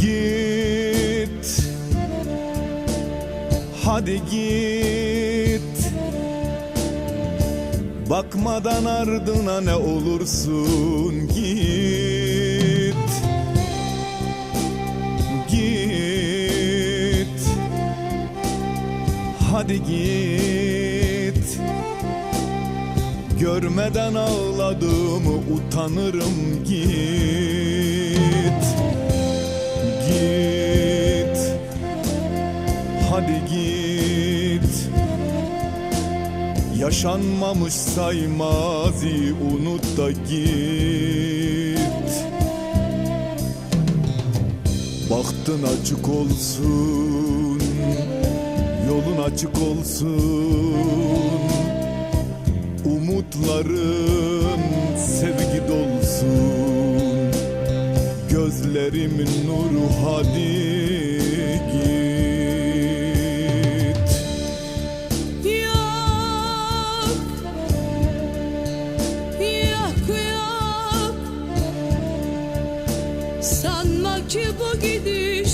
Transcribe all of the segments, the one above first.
Git. Hadi git. Bakmadan ardına ne olursun git. Git. Hadi git. Görmeden ağladığımı utanırım git Git. Hadi git. Yaşanmamış saymazi unut da git. Bahtın açık olsun Yolun açık olsun. Umutların sevgi dolsun Gözlerimin nuru hadi git. Yok Yok yok. Sanma ki bu gidiş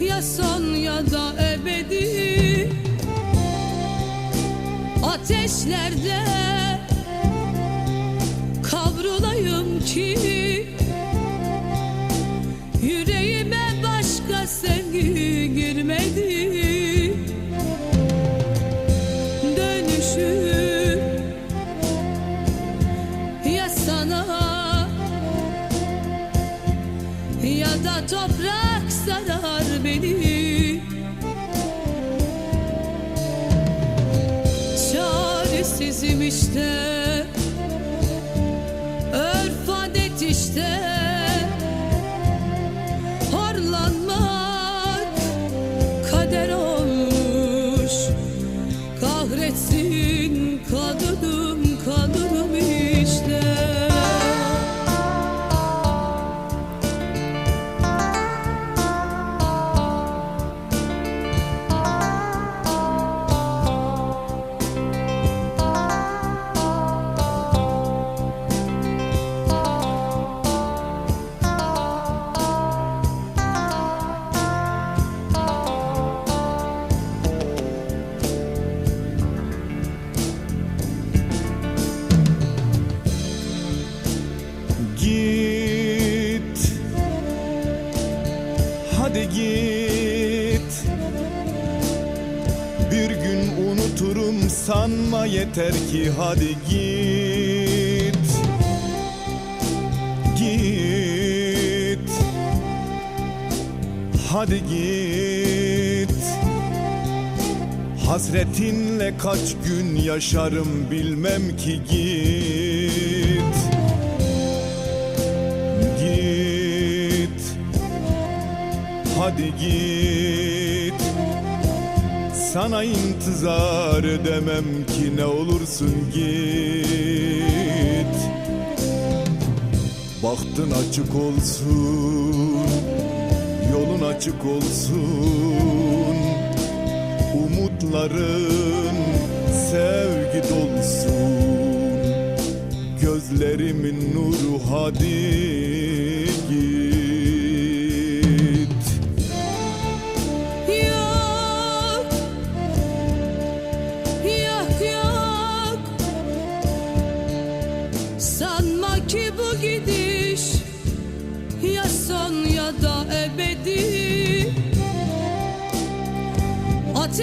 Ya son ya da ebedi. Ateşlerde Kavrulayım ki işte örf adet işte unuturum sanma yeter ki hadi git. Git. Hadi git. Hasretinle kaç gün yaşarım bilmem ki git. Git. Hadi git Sana intizar edemem ki ne olursun git. Bahtın açık olsun Yolun açık olsun. Umutların sevgi dolsun. Gözlerimin nuru hadi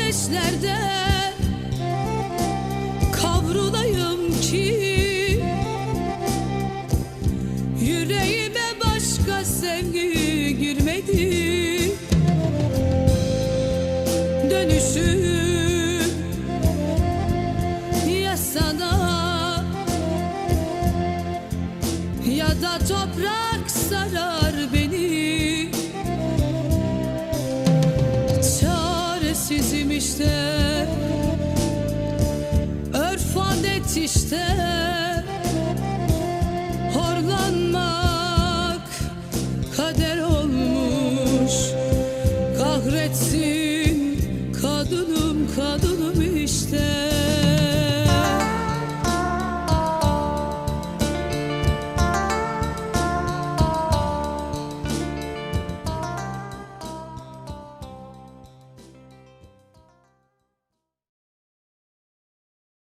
Ateşlerde Kavrulayım ki Yüreğime başka sevgi girmedi. Dönüşü ya sana Ya da toprak sarar beni Çaresizim işte. Örf adet işte. Horlanmak kader olmuş. Kahretsin